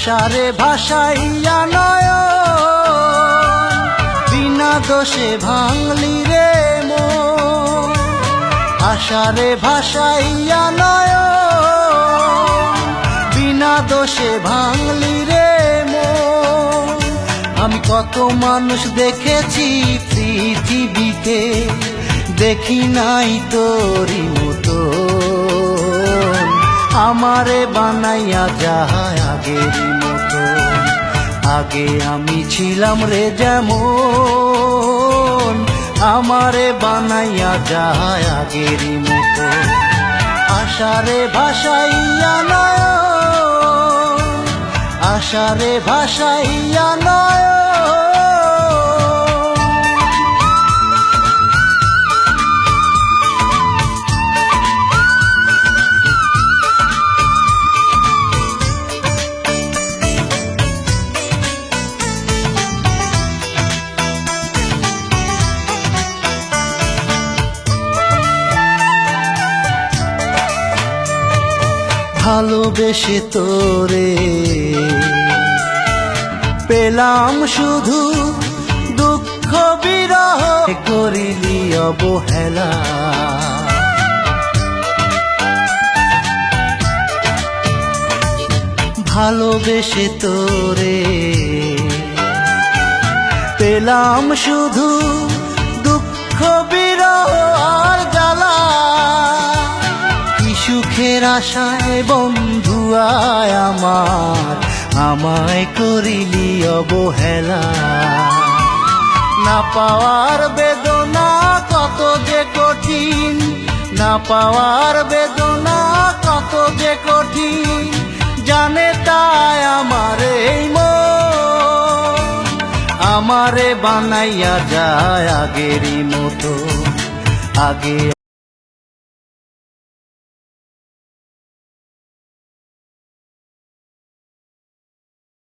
আশারে ভাসাইয়া নয় বিনা দোষে ভাঙলি রে মো আশারে ভাসাইয়া নয় বিনা দোষে ভাঙলি রে মো আমি কত মানুষ দেখেছি পৃথিবীতে, দেখি নাই তোরি মতো আমারে বানাইয়া যায় আগেরই মতো। আগে আমি ছিলাম রে যেমন, আমারে বানাইয়া যায় আগের মতো। আশারে ভাসাইয়া নয় আশারে ভাসাইয়া নয় ভালোবেসে তোরে। পেলাম শুধু দুঃখ বিরহ করিলি অবহেলা। ভালোবেসে তোরে। পেলাম শুধু দুঃখ বিরহ আর জ্বালা। সুখের আশায় বন্ধু আয় আমার, আমায় করিলি অবহেলা। না পাওয়ার বেদনা কত যে কঠিন, না পাওয়ার বেদনা কত যে কঠিন, জানে তাই আমার এই আমারে বানাইয়া যায় আগেরই মতো, আগে